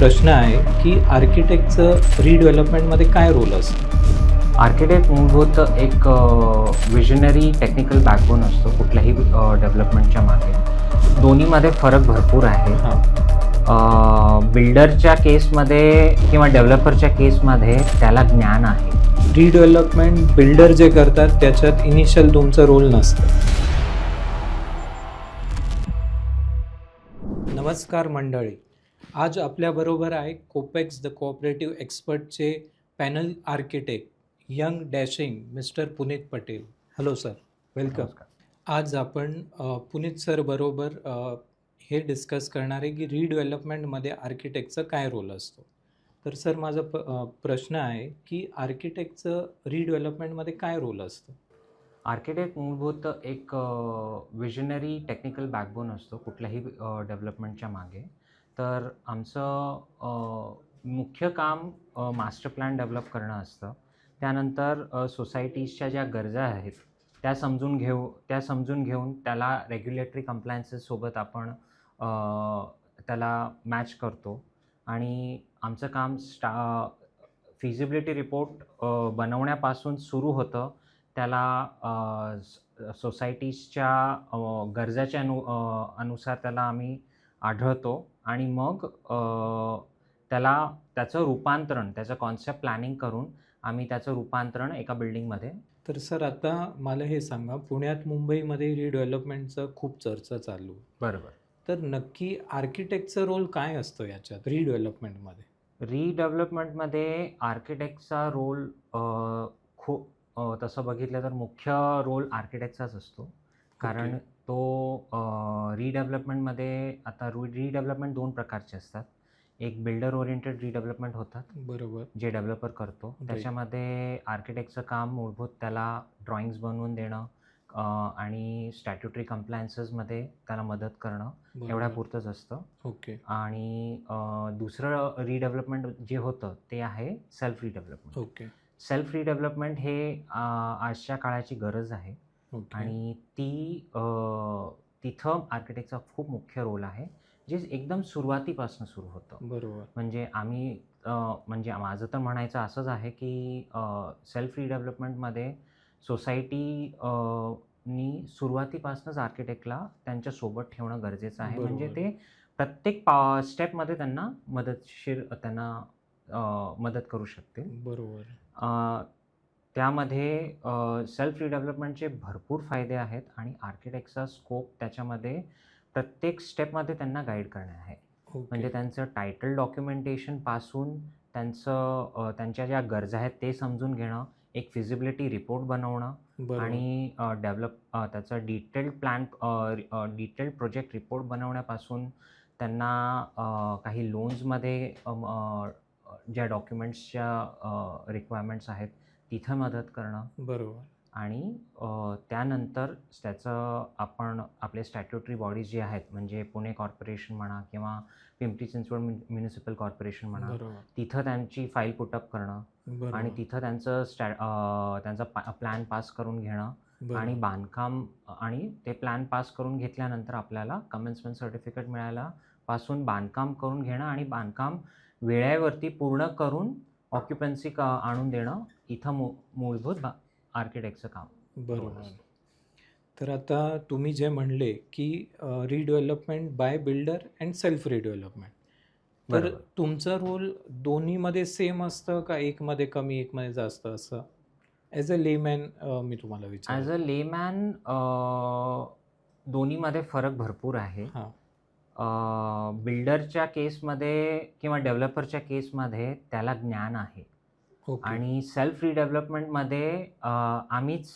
प्रश्न आहे की आर्किटेक्टचं रिडेव्हलपमेंटमध्ये काय रोल असतो? आर्किटेक्ट मूलभूत एक विजनरी टेक्निकल बॅकबोन असतो कुठल्याही डेव्हलपमेंटच्या मागे. दोन्हीमध्ये फरक भरपूर आहे. बिल्डरच्या केसमध्ये किंवा डेव्हलपरच्या केसमध्ये त्याला ज्ञान आहे. रिडेव्हलपमेंट बिल्डर जे करतात त्याच्यात इनिशियल तुमचं रोल नसतं. नमस्कार मंडळी. आज आपल्याबरोबर आहे Copex the cooperative एक्सपर्टचे panel architect young dashing mister Puneet Patel. Hello sir welcome आज आपण पुनीत सर बरोबर हे डिस्कस करणार आहे की रिडेव्हलपमेंटमध्ये आर्किटेक्टचा काय रोल असतो. तर सर माझा प प्रश्न आहे की आर्किटेक्टचं रिडेव्हलपमेंटमध्ये काय रोल असतं? आर्किटेक्ट मूलभूत एक विजनरी टेक्निकल बॅकबोन असतो कुठल्याही डेव्हलपमेंटच्या मागे. तर आमचं मुख्य काम मास्टर प्लॅन डेव्हलप करणं असतं. त्यानंतर सोसायटीजच्या ज्या गरजा आहेत त्या समजून घेऊ त्या समजून घेऊन त्याला रेग्युलेटरी कम्प्लायन्सेससोबत आपण त्याला मॅच करतो. आणि आमचं काम स्टा फिजिबिलिटी रिपोर्ट बनवण्यापासून सुरू होतं. त्याला सोसायटीजच्या गरजाच्या अनु अनुसार त्याला आम्ही आढळतो. आणि मग त्याला त्याचं रूपांतरण त्याचं कॉन्सेप्ट प्लॅनिंग करून आम्ही त्याचं रूपांतरण एका बिल्डिंगमध्ये तर सर आता मला हे सांगा पुण्यात मुंबईमध्ये रिडेव्हलपमेंटचं खूप चर्चा चालू आहे. बरोबर तर नक्की आर्किटेक्टचं रोल काय असतं याच्यात रिडेव्हलपमेंटमध्ये रिडेव्हलपमेंटमध्ये आर्किटेक्टचा रोल खूप तसं बघितलं तर मुख्य रोल आर्किटेक्टचाच असतो कारण. तो रिडेव्हलपमेंटमध्ये आता रू रिडेव्हलपमेंट दोन प्रकारचे असतात. एक बिल्डर ओरिएंटेड रिडेव्हलपमेंट होतात बरोबर. जे डेव्हलपर करतो. त्याच्यामध्ये आर्किटेक्टचं काम मूलभूत त्याला ड्रॉइंग्स बनवून देणं आणि स्टॅट्युटरी कंप्लायन्सेसमध्ये त्याला मदत करणं बरोबर. एवढ्यापुरतंच असतं. ओके. आणि दुसरं रिडेव्हलपमेंट जे होतं ते आहे self redevelopment okay. Self redevelopment हे आजच्या काळाची गरज आहे. आणि ती तिथं आर्किटेक्टचा खूप मुख्य रोल आहे जे एकदम सुरुवातीपासून सुरू होतं. बरोबर. म्हणजे आम्ही म्हणजे माझं तर म्हणायचं असंच आहे की सेल्फ रिडेव्हलपमेंटमध्ये सोसायटी नी सुरुवातीपासूनच आर्किटेक्टला त्यांच्यासोबत ठेवणं गरजेचं आहे. म्हणजे. ते प्रत्येक पा स्टेपमध्ये त्यांना मदतशीर त्यांना मदत करू शकतील. बरोबर. अ, त्यामध्ये सेल्फ रिडेव्हलपमेंटचे भरपूर फायदे आहेत आणि आर्किटेक्टचा स्कोप त्याच्यामध्ये प्रत्येक स्टेपमध्ये त्यांना गाईड करणे आहे. म्हणजे ओके. त्यांचं टायटल डॉक्युमेंटेशनपासून त्यांचं त्यांच्या ज्या गरजा आहेत ते समजून घेणं एक फिजिबिलिटी रिपोर्ट बनवणं आणि डेव्हलप त्याचं detailed plan detailed project report बनवण्यापासून त्यांना काही लोन्समध्ये ज्या डॉक्युमेंट्सच्या रिक्वायरमेंट्स आहेत तिथं मदत करणं. बरोबर. आणि त्यानंतर त्याचं आपण आपले स्टॅट्युटरी बॉडीज जे आहेत म्हणजे पुणे कॉर्पोरेशन म्हणा किंवा पिंपरी चिंचवड म्युनिसिपल कॉर्पोरेशन म्हणा तिथं त्यांची फाईल पुटअप करणं. आणि तिथं त्यांचं स्टॅ त्यांचा प्लॅन पास करून घेणं. आणि बांधकाम आणि ते प्लॅन पास करून घेतल्यानंतर आपल्याला कमेन्समेंट सर्टिफिकेट मिळायला पासून बांधकाम करून घेणं आणि बांधकाम वेळेवरती पूर्ण करून ऑक्युपन्सी क आणून देणं इथं मू मूलभूत बा आर्किटेक्टचं काम. बरोबर. असतं. तर आता तुम्ही जे म्हणले की redevelopment by builder and self redevelopment तर बरोबर. तुमचा रोल दोन्हीमध्ये सेम असतं का एकमध्ये कमी एकमध्ये जास्त असं? ॲज अ लेमॅन मी तुम्हाला ॲज विचार अ लेमॅन दोन्हीमध्ये फरक भरपूर आहे. हां. बिल्डरच्या केसमध्ये किंवा डेव्हलपरच्या केसमध्ये त्याला ज्ञान आहे. आणि सेल्फ रिडेव्हलपमेंटमध्ये आम्हीच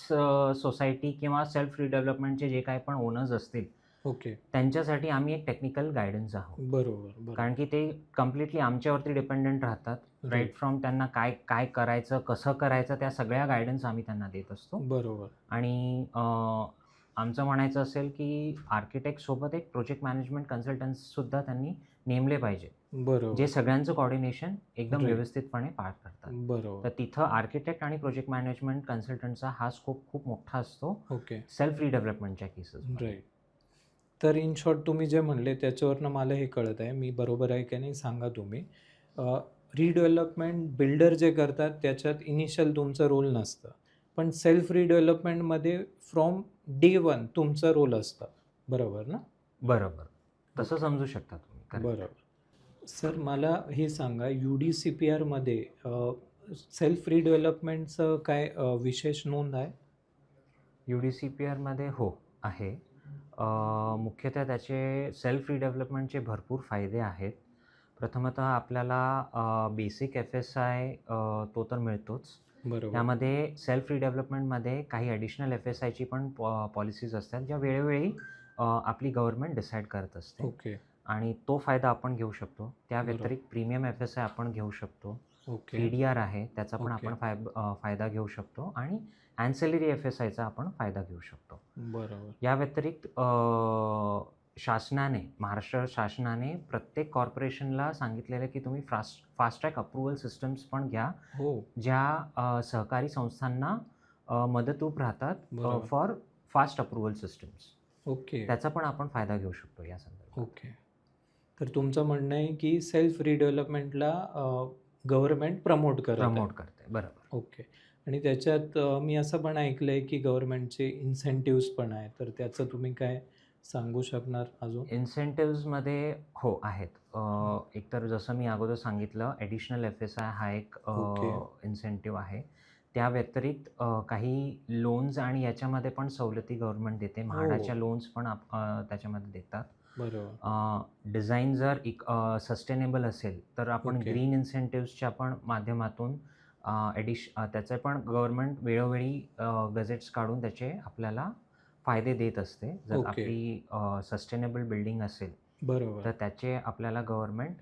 सोसायटी किंवा सेल्फ रिडेव्हलपमेंटचे जे काही पण ओनर्स असतील ओके. त्यांच्यासाठी आम्ही एक टेक्निकल गायडन्स आहोत. बरोबर कारण की ते कम्प्लिटली आमच्यावरती डिपेंडेंट राहतात. राईट. फ्रॉम त्यांना काय काय करायचं कसं करायचं त्या सगळ्या गायडन्स आम्ही त्यांना देत असतो. बरोबर. आणि आमचं म्हणायचं असेल की आर्किटेक्टसोबत एक प्रोजेक्ट मॅनेजमेंट कन्सल्टन्ससुद्धा त्यांनी नेमले पाहिजे. बरोबर. जे सगळ्यांचं कॉर्डिनेशन एकदम. व्यवस्थितपणे पार करतात. बरोबर. तर तिथं आर्किटेक्ट आणि प्रोजेक्ट मॅनेजमेंट कन्सल्टंटचा हा स्कोप खूप मोठा असतो. ओके सेल्फ रिडेव्हलपमेंटच्या केसेस राईट तर इन शॉर्ट तुम्ही जे म्हणले त्याच्यावरनं मला हे कळत आहे. मी बरोबर आहे की नाही सांगा तुम्ही. रिडेव्हलपमेंट बिल्डर जे करतात त्याच्यात इनिशियल तुमचं रोल नसतं. पण सेल्फ रिडेव्हलपमेंटमध्ये फ्रॉम डे वन तुमचं रोल असतं. बरोबर ना? बरोबर. तसं समजू शकता तुम्ही. बरोबर. सर मला हे सांगा यू डी सी पी आरमध्ये सेल्फ रिडेव्हलपमेंटचं काय विशेष नोंद आहे? यू डी सी पी आरमध्ये हो आहे. मुख्यतः त्याचे सेल्फ रिडेव्हलपमेंटचे भरपूर फायदे आहेत. प्रथमतः आपल्याला बेसिक एफ एस आय तो तर मिळतोच. बरोबर. त्यामध्ये सेल्फ रिडेव्हलपमेंटमध्ये काही ॲडिशनल एफ एस आयची पण पॉलिसीज असतात ज्या वेळोवेळी आपली गव्हर्नमेंट डिसाईड करत असते. ओके. आणि तो फायदा आपण घेऊ शकतो. त्या. व्यतिरिक्त प्रीमियम एफ एस आय आपण घेऊ शकतो. पी डी आर आहे त्याचा पण. आपण फाय फायदा घेऊ शकतो आणि ॲन्सेलरी एफ एस आयचा आपण फायदा घेऊ शकतो. बरोबर. या व्यतिरिक्त शासनाने महाराष्ट्र शासनाने प्रत्येक कॉर्पोरेशनला सांगितलेलं की तुम्ही fast fast track approval systems पण घ्या. हो. ज्या सहकारी संस्थांना मदतरूप राहतात. For fast approval systems. Okay. त्याचा पण आपण फायदा घेऊ शकतो या संदर्भात. ओके. तर तुमचं म्हणणं आहे की सेल्फ रिडेव्हलपमेंटला गव्हर्नमेंट प्रमोट करत. प्रमोट करते बरोबर. ओके. आणि त्याच्यात मी असं पण ऐकलं आहे की गव्हर्नमेंटचे इन्सेंटिव्स पण आहे तर त्याचं तुम्ही काय सांगू शकणार अजून? इन्सेंटिव्समध्ये हो आहेत. एकतर जसं मी अगोदर सांगितलं ॲडिशनल एफ एस आय हा एक. इन्सेंटिव्ह आहे. त्या व्यतिरिक्त काही लोन्स आणि याच्यामध्ये पण सवलती गव्हर्नमेंट देते. हो. म्हाडाच्या लोन्स पण त्याच्यामध्ये देतात. डिझाईन जर एक सस्टेनेबल असेल तर आपण. ग्रीन इन्सेंटिव्सच्या पण माध्यमातून ॲडिश त्याचे पण गव्हर्नमेंट वेळोवेळी गजेट्स काढून त्याचे आपल्याला फायदे देत असते. जर. आपली सस्टेनेबल बिल्डिंग असेल बरोबर. तर त्याचे आपल्याला गव्हर्नमेंट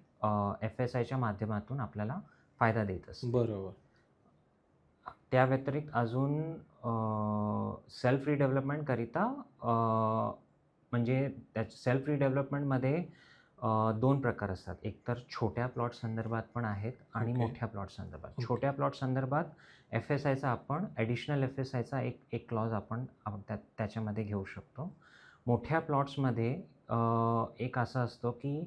एफ एस आयच्या माध्यमातून आपल्याला फायदा देत असते. बरोबर. त्या व्यतिरिक्त अजून सेल्फ रिडेव्हलपमेंटकरिता म्हणजे त्या सेल्फ रिडेव्हलपमेंटमध्ये दोन प्रकार असतात एक तर छोट्या प्लॉट संदर्भात पण आहेत आणि ओके. मोठ्या प्लॉट संदर्भात ओके. छोट्या प्लॉट संदर्भात एफ एस आयचा आपण ॲडिशनल एफ एस आयचा एक एक क्लॉज आपण त्या त्याच्यामध्ये घेऊ शकतो मोठ्या प्लॉट्समध्ये एक असं असतो की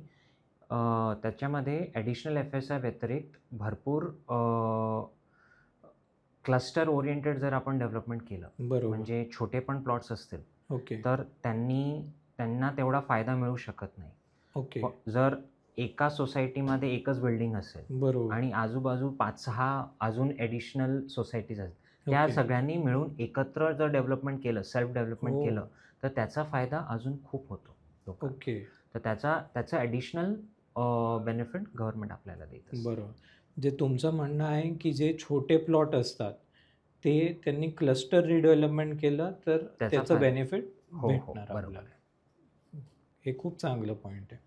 त्याच्यामध्ये ॲडिशनल एफ एस आय व्यतिरिक्त भरपूर क्लस्टर ओरिएंटेड जर आपण डेव्हलपमेंट केलं म्हणजे छोटे पण प्लॉट्स असतील ओके तर त्यांनी त्यांना तेवढा फायदा मिळू शकत नाही ओके जर एका सोसायटीमध्ये एकच बिल्डिंग असेल बरोबर आणि आजूबाजू पाच सहा अजून ॲडिशनल सोसायटीज असतील त्या. सगळ्यांनी मिळून एकत्र जर डेव्हलपमेंट केलं सेल्फ डेव्हलपमेंट हो. केलं तर त्याचा फायदा अजून खूप होतो. ओके तर त्याचा त्याचा ॲडिशनल बेनिफिट गव्हर्नमेंट आपल्याला देत. बरोबर जे तुमचं म्हणणं आहे की जे छोटे प्लॉट असतात ते त्यांनी क्लस्टर रिडेव्हलपमेंट केलं तर त्याचा त्याचं फायदा- बेनिफिट हो हो भेटणार बरोबर. आपल्याला. हे खूप चांगलं पॉईंट आहे.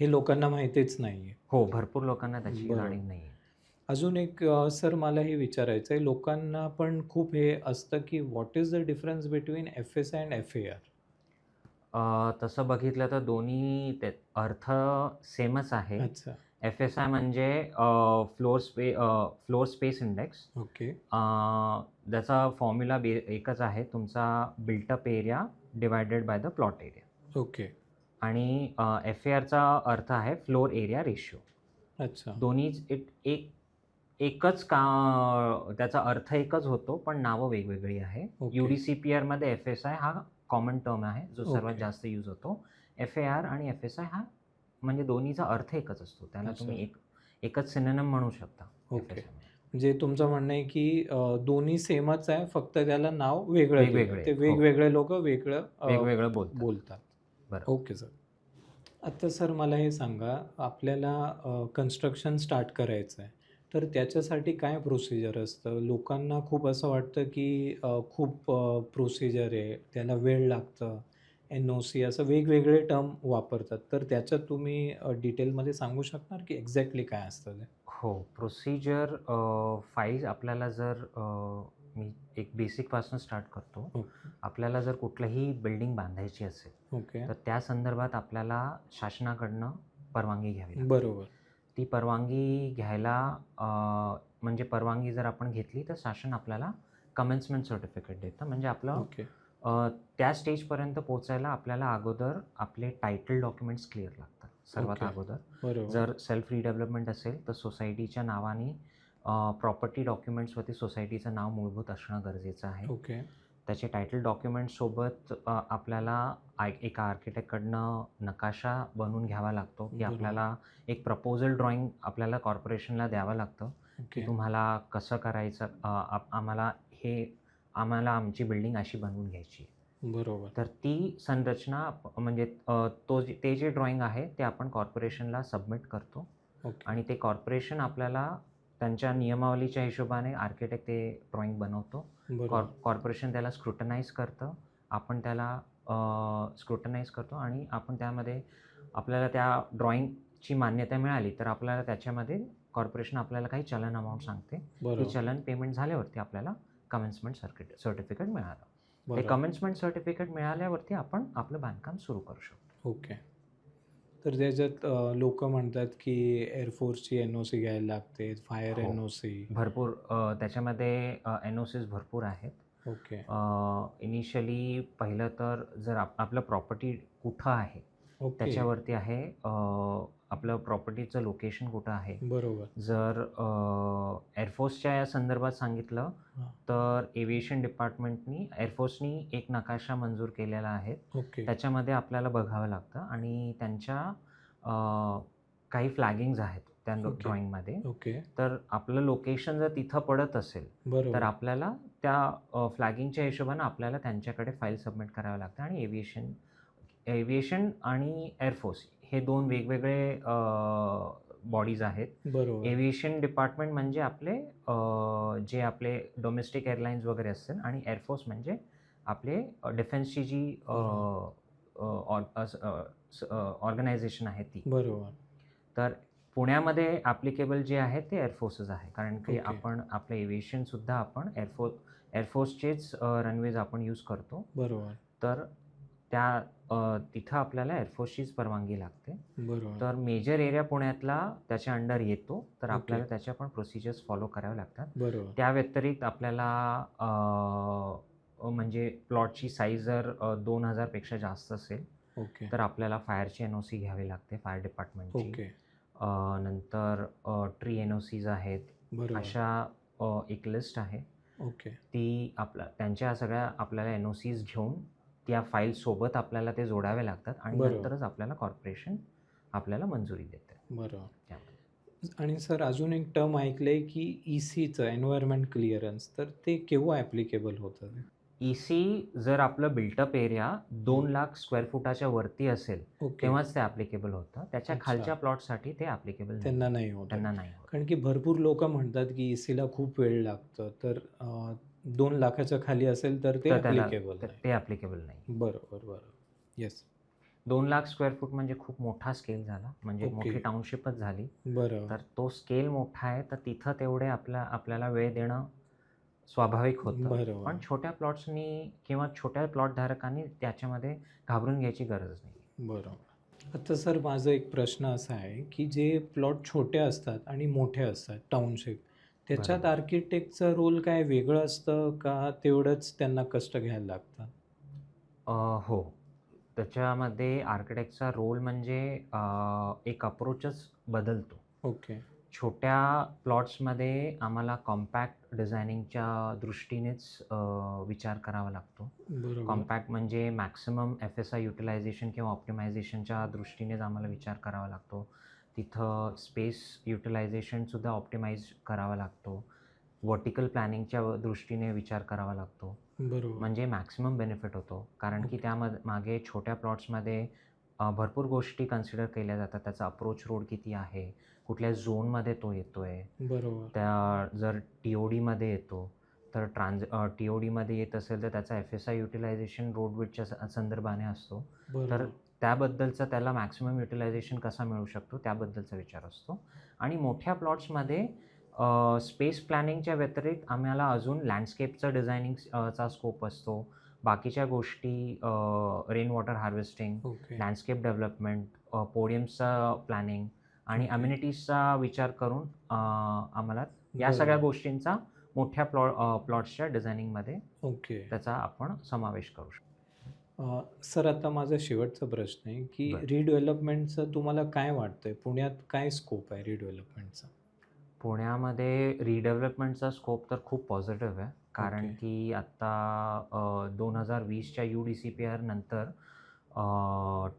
हे लोकांना माहितीच नाही आहे हो भरपूर लोकांना त्याची बरोबर. जाणीव नाही अजून एक सर मला हे विचारायचं आहे लोकांना पण खूप हे असतं की what is the difference between F S and F A R तसं बघितलं तर दोन्ही ते अर्थ सेमच आहे. अच्छा. एफ एस आय म्हणजे फ्लोर स्पे फ्लोर स्पेस इंडेक्स ओके. त्याचा फॉर्म्युला बे एकच आहे तुमचा built up area divided by the plot area okay. आणि एफ ए आरचा अर्थ आहे फ्लोर एरिया रेशिओ अच्छा. दोन्ही एक एक एकच का त्याचा अर्थ एकच होतो पण नावं वेगवेगळी आहे. यू डी सी पी आरमध्ये एफ एस आय हा कॉमन टर्म आहे जो सर्वात. जास्त यूज होतो. एफ ए आर आणि एफ एस आय हा म्हणजे दोन्हीचा अर्थ एकच असतो त्याला. तुम्ही एक एकच सिनेनम म्हणू शकता ओके. म्हणजे तुमचं म्हणणं आहे की दोन्ही सेमच आहे फक्त त्याला नाव वेगळं. वेगवेगळे, ते हो. वेगवेगळे लोक वेगळं वेगवेगळं बोलतात बोलतात बरं. ओके सर आता सर मला हे सांगा आपल्याला कन्स्ट्रक्शन स्टार्ट करायचं आहे तर त्याच्यासाठी काय प्रोसिजर असतं लोकांना खूप असं वाटतं की खूप प्रोसिजर आहे त्याला वेळ लागतं एन ओ सी असं वेगवेगळे टर्म वापरतात. तर त्याच्यात तुम्ही डिटेलमध्ये सांगू शकणार की एक्झॅक्टली काय असतं ते? हो. प्रोसिजर फाईल आपल्याला जर मी एक बेसिकपासून स्टार्ट करतो. ओके. आपल्याला जर कुठलंही बिल्डिंग बांधायची असेल ओके. तर त्या संदर्भात आपल्याला शासनाकडनं परवानगी घ्यावी लागते. बरोबर. ती परवानगी घ्यायला अ, म्हणजे परवानगी जर आपण घेतली तर शासन आपल्याला कमेन्समेंट सर्टिफिकेट देतं. म्हणजे आपलं ओके. त्या स्टेजपर्यंत पोहोचायला आपल्याला अगोदर आपले टायटल डॉक्युमेंट्स क्लिअर लागतात. सर्वात Okay. अगोदर. जर सेल्फ रिडेव्हलपमेंट असेल तर सोसायटीच्या नावाने प्रॉपर्टी डॉक्युमेंट्सवरती सोसायटीचं नाव मूलभूत असणं गरजेचं आहे. ओके त्याचे टायटल डॉक्युमेंटसोबत आपल्याला आय एका आर्किटेक्टकडनं नकाशा बनवून घ्यावा लागतो. की. आपल्याला एक प्रपोजल ड्रॉइंग आपल्याला कॉर्पोरेशनला द्यावं लागतं. की तुम्हाला कसं करायचं आम्हाला हे आम्हाला आमची बिल्डिंग अशी बनवून घ्यायची. बरोबर. तर ती संरचना म्हणजे तो जे ते जे ड्रॉइंग आहे ते आपण कॉर्पोरेशनला सबमिट करतो. ओके. आणि ते कॉर्पोरेशन आपल्याला त्यांच्या नियमावलीच्या हिशोबाने आर्किटेक्ट ते ड्रॉइंग बनवतो. कॉर्पोरेशन त्याला स्क्रुटनाईज करतं. आपण त्याला स्क्रुटनाईज करतो आणि आपण त्यामध्ये आपल्याला त्या ड्रॉइंगची मान्यता मिळाली तर आपल्याला त्याच्यामध्ये कॉर्पोरेशन आपल्याला काही चलन अमाऊंट सांगते. ते चलन पेमेंट झाल्यावरती आपल्याला कमेन्समेंट सर्किट सर्टिफिकेट मिळालं. ते कमेन्समेंट सर्टिफिकेट मिळाल्यावरती आपण आपलं बांधकाम सुरू करू शकतो. ओके. तर त्याच्यात लोक म्हणतात की एअरफोर्सची एन ओ सी घ्यायला लागते फायर. एन ओ सी भरपूर त्याच्यामध्ये एन ओ सीज भरपूर आहेत. ओके. इनिशियली पहिलं तर जर आप आपलं प्रॉपर्टी कुठं आहे त्याच्यावरती आहे आपलं प्रॉपर्टीचं लोकेशन कुठं आहे? बरोबर. जर एअरफोर्सच्या या संदर्भात सांगितलं. तर एव्हिएशन डिपार्टमेंटनी एअरफोर्सनी एक नकाशा मंजूर केलेला आहे. त्याच्यामध्ये आपल्याला बघावं लागतं आणि त्यांच्या काही फ्लॅगिंग्ज आहेत त्या. ड्रॉइंगमध्ये ओके. तर आपलं लोकेशन जर तिथं पडत असेल तर आपल्याला त्या फ्लॅगिंगच्या हिशोबानं आपल्याला त्यांच्याकडे फाईल सबमिट करावं लागतं आणि एव्हिएशन एव्हिएशन आणि एअरफोर्स हे दोन वेगवेगळे बॉडीज आहेत. बरोबर. एव्हिएशन डिपार्टमेंट म्हणजे आपले जे आपले डोमेस्टिक एअरलाईन्स वगैरे असतील आणि एअरफोर्स म्हणजे आपले डिफेन्सची जी ऑर्गनायझेशन आहे ती. बरोबर. तर पुण्यामध्ये ॲप्लिकेबल जे आहे ते एअरफोर्सच आहे. कारण की. आपण आपलं एव्हिएशनसुद्धा आपण एअरफोर्स एअरफोर्सचेच रनवेज आपण यूज करतो. बरोबर. तर त्या तिथं आपल्याला एअरफोर्सचीच परवानगी लागते. बरोबर. तर मेजर एरिया पुण्यातला त्याच्या अंडर येतो. तर. आपल्याला त्याच्या पण प्रोसिजर्स फॉलो करावे लागतात. बरोबर. त्या व्यतिरिक्त आपल्याला म्हणजे प्लॉटची साईज जर दोन हजारपेक्षा जास्त असेल ओके तर आपल्याला फायरची एन ओ सी घ्यावी लागते फायर डिपार्टमेंटची ओके नंतर ट्री एन ओ सीज आहेत. अशा एक लिस्ट आहे. ओके ती आपल्या त्यांच्या सगळ्या आपल्याला एन ओ सीज घेऊन त्या फाईल सोबत आपल्याला ते जोडावे लागतात आणि. नंतरच आपल्याला कॉर्पोरेशन आपल्याला मंजुरी देते. बरोबर. त्यामध्ये. आणि सर अजून एक टर्म ऐकलंय की ई सीचं एन्व्हायरमेंट क्लिअरन्स तर ते केव्हा ॲप्लिकेबल होतं? ई सी जर आपलं बिल्टअप एरिया दोन लाख स्क्वेअर फुटाच्या वरती असेल ओके. तेव्हाच ते ॲप्लिकेबल होतं. त्याच्या अच्छा. खालच्या प्लॉटसाठी ते ॲप्लिकेबल त्यांना नाही होत. त्यांना नाही होत. कारण की भरपूर लोक म्हणतात की ई सीला खूप वेळ लागतं. तर अं, दोन लाखाच्या खाली असेल तर ते तर त्याला- ॲप्लिकेबल तर ते ॲप्लिकेबल नाही. बरोबर बरोबर. येस दोन लाख स्क्वेअर फूट म्हणजे खूप मोठा स्केल झाला. म्हणजे ओके. मोठी टाउनशिपच झाली. बरोबर. तर तो स्केल मोठा आहे तर तिथं तेवढे आपल्या आपल्याला वेळ देणं स्वाभाविक होतं. बरोबर. पण छोट्या प्लॉट्सनी किंवा छोट्या प्लॉट धारकांनी त्याच्यामध्ये घाबरून घ्यायची गरज नाही. बरोबर. आता सर माझा एक प्रश्न असा आहे की जे प्लॉट छोटे असतात आणि मोठे असतात टाउनशिप त्याच्यात. आर्किटेक्टचं रोल काय वेगळं असतं का? तेवढंच त्यांना कष्ट घ्यायला लागतं. हो. त्याच्यामध्ये आर्किटेक्टचा रोल म्हणजे एक अप्रोचच बदलतो. ओके. छोट्या प्लॉट्समध्ये आम्हाला कॉम्पॅक्ट डिझायनिंगच्या दृष्टीनेच विचार करावा लागतो. कॉम्पॅक्ट म्हणजे maximum F S I utilization किंवा ऑप्टिमायझेशनच्या दृष्टीनेच आम्हाला विचार करावा लागतो. तिथं स्पेस युटिलायझेशनसुद्धा ऑप्टिमाइज करावा लागतो. वर्टिकल प्लॅनिंगच्या दृष्टीने विचार करावा लागतो. बरोबर. म्हणजे मॅक्सिमम बेनिफिट होतो. कारण की. त्यामध्ये मागे छोट्या प्लॉट्समध्ये भरपूर गोष्टी कन्सिडर केल्या जातात. त्याचा अप्रोच रोड किती आहे? कुठल्या झोनमध्ये तो येतो आहे बरोबर. त्या जर टी ओ डीमध्ये येतो तर ट्रान्स टी ओ डीमध्ये येत असेल तर त्याचा F S I utilization road विडच्या स- संदर्भाने असतो. बरोबर. त्याबद्दलचा त्याला मॅक्सिमम युटिलायझेशन कसा मिळू शकतो त्याबद्दलचा विचार असतो. आणि मोठ्या प्लॉट्समध्ये स्पेस प्लॅनिंगच्या व्यतिरिक्त आम्हाला अजून लँडस्केपचं डिझायनिंग चा स्कोप असतो. बाकीच्या गोष्टी rain water harvesting landscape development पोडियमचा planning आणि. अम्युनिटीजचा विचार करून आम्हाला या. सगळ्या गोष्टींचा मोठ्या प्लॉ प्लॉट्सच्या डिझायनिंगमध्ये ओके. त्याचा आपण समावेश करू शकतो. सर आता माझा शेवटचा प्रश्न आहे की बरं. रिडेव्हलपमेंटचं तुम्हाला काय वाटतंय? पुण्यात काय स्कोप आहे रिडेव्हलपमेंटचा पुण्यामध्ये रिडेव्हलपमेंटचा स्कोप तर खूप पॉझिटिव्ह आहे. कारण ओके. की आत्ता दोन हजार वीसच्या U D C P R नंतर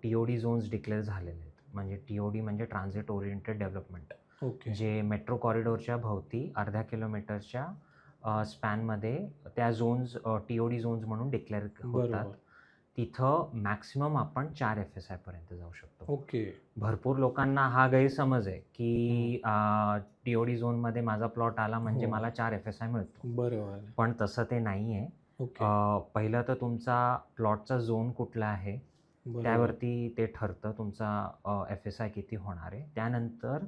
T O D zones declare झालेले आहेत. म्हणजे टी ओ डी म्हणजे ट्रान्झिट ओरिएंटेड डेव्हलपमेंट ओके. जे मेट्रो कॉरिडॉरच्या भोवती अर्ध्या किलोमीटरच्या स्पॅनमध्ये त्या zones T O D zones म्हणून डिक्लेअर होतात. बरोबर. तिथं मॅक्सिमम आपण चार एफ एस आयपर्यंत जाऊ शकतो. ओके. भरपूर लोकांना हा गैरसमज आहे की टी ओ डी झोनमध्ये माझा प्लॉट आला म्हणजे हो. मला चार एफ एस आय मिळतो. बरोबर पण तसं ते नाही आहे ओके पहिलं तर तुमचा प्लॉटचा झोन कुठला आहे. त्यावरती ते ठरतं तुमचा एफ एस आय किती होणार आहे. त्यानंतर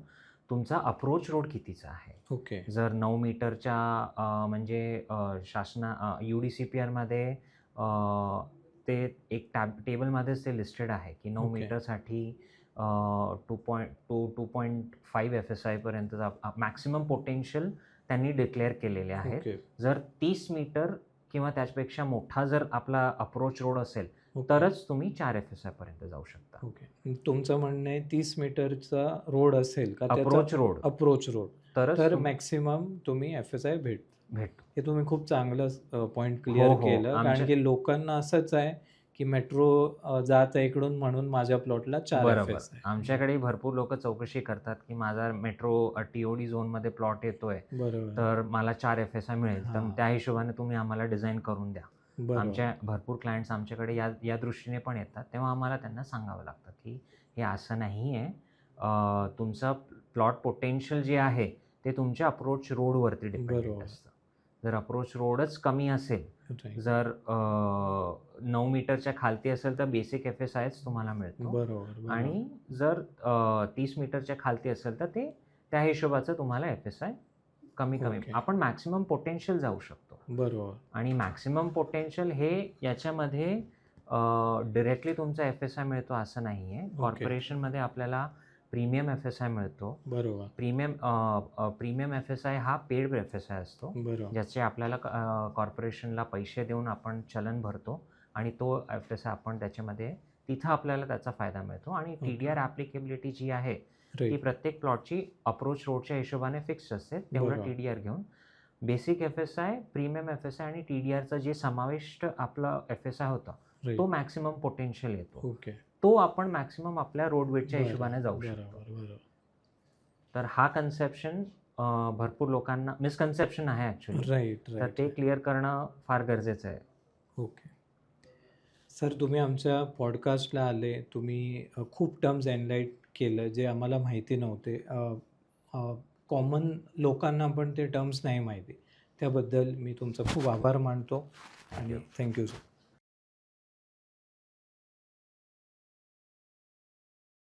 तुमचा अप्रोच रोड कितीचा आहे. ओके. जर नऊ मीटरच्या म्हणजे शासना यू डी सी पी आरमध्ये ते एक टॅब टेबलमध्येच ते लिस्टेड आहे की नऊ Okay. मीटरसाठी two point two two point five F S आयपर्यंत maximum potential त्यांनी डिक्लेअर केलेले आहेत. ओके. जर तीस मीटर किंवा त्याच्यापेक्षा मोठा जर आपला अप्रोच रोड असेल ओके. तरच तुम्ही चार एफ एस आयपर्यंत जाऊ शकता. ओके. तुमचं म्हणणं आहे तीस मीटरचा रोड असेल का अप्रोच रोड अप्रोच रोड तर मॅक्सिमम तुम्ही एफ एस आय भेट भेट हे तुम्ही खूप चांगलं पॉईंट क्लिअर हो, हो. केलं. कारण की लोकांना असंच आहे की मेट्रो जात आहे इकडून म्हणून माझ्या प्लॉटला चार. आमच्याकडे भरपूर लोक चौकशी करतात की माझा मेट्रो टीओडी झोनमध्ये प्लॉट येतोय. तर मला चार एफ एस आय मिळेल. तर. त्या हिशोबाने तुम्ही आम्हाला डिझाईन करून द्या. आमच्या भरपूर क्लायंट्स आमच्याकडे या या दृष्टीने पण येतात. तेव्हा आम्हाला त्यांना सांगावं लागतं की हे असं नाही आहे तुमचं प्लॉट पोटेन्शियल जे आहे ते तुमच्या अप्रोच रोडवरती डिपेंडेंट बरोबर. असतं जर अप्रोच रोडच कमी असेल. जर नऊ मीटरच्या खालती असेल तर बेसिक एफ एस आयच तुम्हाला मिळतो. आणि जर तीस मीटरच्या खालती असेल तर ते त्या हिशोबाचं तुम्हाला एफ एस आय कमी कमी. आपण मॅक्सिमम पोटेन्शियल जाऊ शकतो बरोबर आणि मॅक्सिमम पोटेन्शियल हे याच्यामध्ये डिरेक्टली तुमचा एफ एस आय मिळतो असं नाही आहे कॉर्पोरेशनमध्ये आपल्याला प्रीमियम एफ एस आय मिळतो. बरोबर. Premium premium F S I हा पेड एफ एस आय असतो. ज्याचे आपल्याला कॉर्पोरेशनला पैसे देऊन आपण चलन भरतो आणि तो एफ एस आय आपण त्याच्यामध्ये तिथं आपल्याला त्याचा फायदा मिळतो आणि टी डी आर ॲप्लिकेबिलिटी जी आहे ती प्रत्येक प्लॉटची अप्रोच रोडच्या हिशोबाने फिक्स असते. तेवढं. टी डी आर घेऊन. Basic F S I premium F S I आणि टी डी आरचं जे समाविष्ट आपलं एफ एस आय होतं तो मॅक्सिमम पोटेन्शियल येतो. ओके तो आपण मॅक्सिमम आपल्या रोड वेटच्या हिशोबाने जाऊ शकतो. तर हा कन्सेप्शन भरपूर लोकांना मिसकन्सेप्शन आहे ॲक्च्युली राईट तर ते क्लिअर करणं फार गरजेचं आहे. ओके सर तुम्ही आमच्या पॉडकास्टला आले. तुम्ही खूप टर्म्स एनलाईट केलं जे आम्हाला माहिती नव्हते. कॉमन लोकांना पण ते टर्म्स नाही माहिती. त्याबद्दल मी तुमचा खूप आभार मानतो. आणि थँक्यू सर